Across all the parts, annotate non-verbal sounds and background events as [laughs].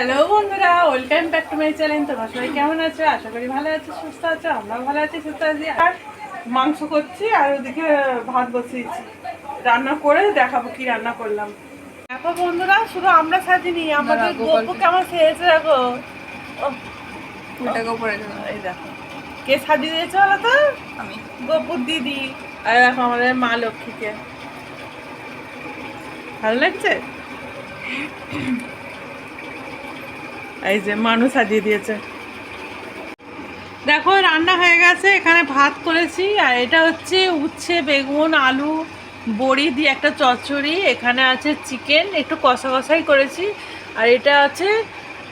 Hello বন্ধুরা welcome back to my channel তোমার সবাই কেমন আছো? আশা করি ভালো আছো সুস্থ আছো আমরাও ভালো আছি সুস্থ আছি। আর মাংস করছি আর ওদিকে ভাত বসিয়েছি। রান্না করে দেখাবো কি রান্না করলাম। দেখো বন্ধুরা শুধু আমরা সাজিনি আমাদের গপ্পু কেমন সেজেছে দেখো। এই দেখো। কে সাজিয়ে দিয়েছে বলো তো? আমি। গপুর দিদি। আর দেখো আমাদের মা লক্ষ্মীকে। ভালো লাগছে? এই যে মানুষ সাজিয়ে দিয়েছে। দেখো, রান্না হয়ে গেছে, এখানে ভাত করেছি, আর এটা হচ্ছে উচ্ছে, বেগুন, আলু, বড়ি দিয়ে একটা চচ্চড়ি, এখানে আছে চিকেন, একটু কষা কষাই করেছি, আর এটা আছে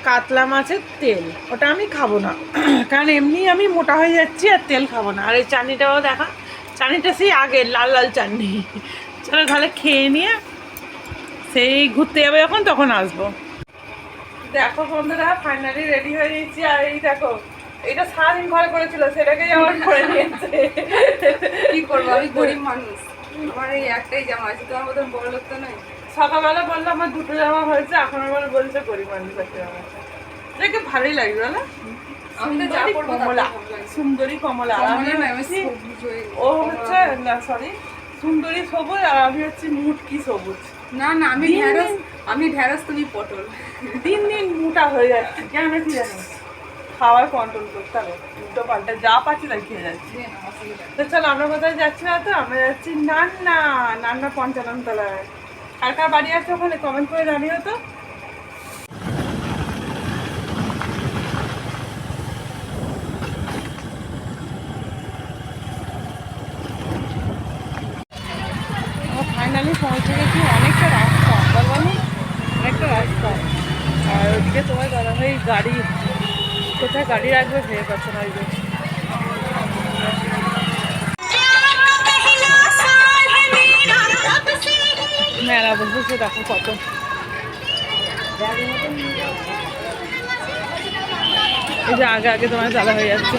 কাতলা মাছের তেল, ওটা আমি খাব না। কারণ এমনি আমি মোটা হয়ে যাচ্ছি আর তেল খাব না। আর এই চাটনিটাও দেখা, চাটনিটা সেই আগে, লাল লাল চাটনি। চলো তাহলে খেয়ে নিয়ে, সেই ঘুরতে যাবে যখন, তখন আসব। দেখো বন্ধুরা ফাইনালি রেডি হয়ে গেছি। আর এই দেখো এটা সারাদিন ঘরে করেছিল সেটাকেই আমার করে নিয়েছে কি করব আমি গরিব মানুষ। আমার এই একটাই জামা আছে তোমার মতন বড় লোক তো নয়। সকালবেলা বলল আমার দুটো জামা হয়েছে এখন আবার বলছে গরিব মানুষ একটা জামা দেখে ভালোই লাগবে যা সুন্দরী কমলা ও হচ্ছে না সরি সুন্দরী সবুজ আর আমি হচ্ছি মুটকি সবুজ। না না আমি ঢেঁড়স। আমি ঢেঁড়স তুমি পটল। দিন দিন মোটা হয়ে যাচ্ছে। কেন কি জানো? খাওয়ার কন্ট্রোল করতে হবে। উল্টো পাল্টা যা পাচ্ছি তাই খেয়ে যাচ্ছি। নেই। তো চলো আমরা কোথায় যাচ্ছি না তো আমরা যাচ্ছি নান্না নান্না পঞ্চানন তলায় কার কার বাড়ি আছে ওখানে কমেন্ট করে জানিও তো। ফাইনালি পৌঁছে গেছি অনেকটা রাস্তা। বলবানি অনেকটা রাস্তা। আর ওদিকে তোমার দাদা ভাই গাড়ি, কোথায় গাড়ি রাখবে ভেবে পাচ্ছে না ওই যে। মেলা বসেছে দেখো কত। এই যে আগে আগে তোমার চালা হয়ে যাচ্ছে।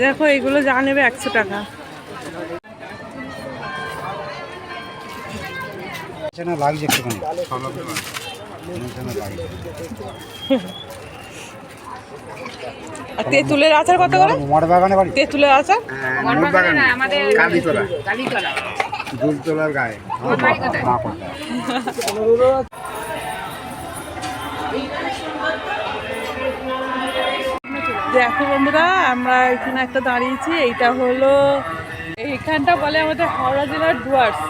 দেখো এগুলো যা নেবে একশো টাকা। লাগছে একটুখানি। আর তেঁতুলের আচার কত করে? মোট বাগানে বাড়ি? তেঁতুলের আচার? কালীতলা দুলতলার গায়ে। মা [laughs] দেখো বন্ধুরা, আমরা এখানে একটা দাঁড়িয়েছি, এইটা হলো এইখানটা বলে আমাদের হাওড়া জেলার ডুয়ার্স।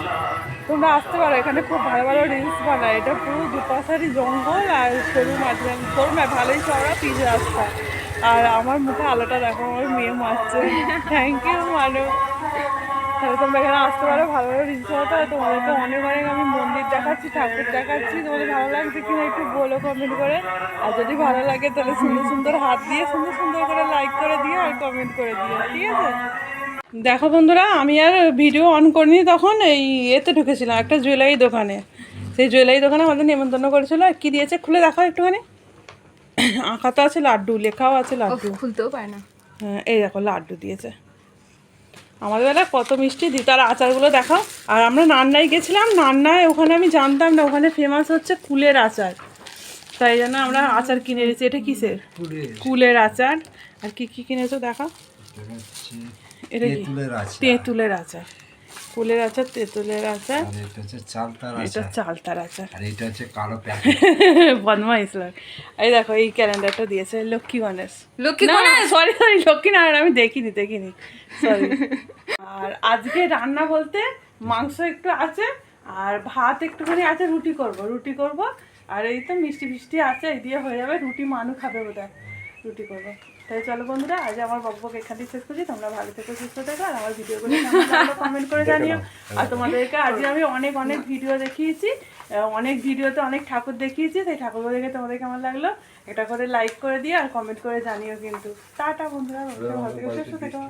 তোমরা আসতে পারো, এখানে খুব ভালো ভালো রিলস বানায়। এটা পুরো দুপাশারই জঙ্গল আর সরু মাঝখান। সরু ভালোই চওড়া পিচ রাস্তা আর আমার মুখে আলোটা দেখো, আমার মেয়ে মারছে। থ্যাংক ইউ মানু তাহলে তোমরা এখানে আসতে পারো, ভালো ভালো রিলস বানাতে। তোমাদেরকে অনেক অনেক আমি দেখাচ্ছি ঠাকুর দেখাচ্ছি তোমাদের ভালো লাগছে কিনা একটু বলো কমেন্ট করে। আর যদি ভালো লাগে তাহলে সুন্দর সুন্দর হাত দিয়ে সুন্দর সুন্দর করে লাইক করে দিও আর কমেন্ট করে দিও ঠিক আছে? দেখো বন্ধুরা আমি আর ভিডিও অন করিনি তখন এই এতে ঢুকেছিলাম একটা জুয়েলারি দোকানে। সেই জুয়েলারি দোকানে আমাদের নেমন্তন্ন করেছিল আর কি দিয়েছে খুলে দেখাও একটুখানি। আঁকা তো আছে লাড্ডু লেখাও আছে লাড্ডু। খুলতেও পারে না। হ্যাঁ এই দেখো লাড্ডু দিয়েছে। আমাদের বেলা কত মিষ্টি দিত আর আচারগুলো দেখাও। আর আমরা নান্নায় গেছিলাম নান্নায় ওখানে আমি জানতাম না ওখানে ফেমাস হচ্ছে কুলের আচার। তাই জন্য আমরা আচার কিনে এনেছি। এটা কিসের? কুলের। আচার। আর কি কি কিনেছো দেখা এটা কি? তেঁতুলের আচার। কুলের আচার তেঁতুলের আচার আর এটা হচ্ছে চালতার এটা আছে। চালতার আচার আর এটা হচ্ছে কালো প্যাকেট [laughs] বদমা ইসলাম এই দেখো এই ক্যালেন্ডারটা দিয়েছে লক্ষ্মী গণেশ। লক্ষ্মী না সরি সরি লক্ষ্মী নারায়ণ আমি দেখিনি দেখিনি। সরি আর আজকে রান্না বলতে মাংস একটু আছে আর ভাত একটুখানি আছে রুটি করব রুটি করব। আর এই তো মিষ্টি ফিষ্টি আছে এই দিয়ে হয়ে যাবে রুটি মানু খাবে বোধহয়। রুটি করব। তাই চলো বন্ধুরা আজ আমার বকবক এখানেই শেষ করছি। তোমরা ভালো থেকে সুস্থ থেকো আর আমার ভিডিওগুলো কেমন কমেন্ট [laughs] করে জানিও। আর তোমাদেরকে আজকে আমি অনেক অনেক ভিডিও দেখিয়েছি। অনেক ভিডিওতে অনেক ঠাকুর দেখিয়েছি। সেই ঠাকুরগুলো দেখে তোমাদের কেমন লাগল? এটা করে লাইক করে দিয়ে আর কমেন্ট করে জানিও কিন্তু। টাটা বন্ধুরা ভালো থেকে সুস্থ থেকো।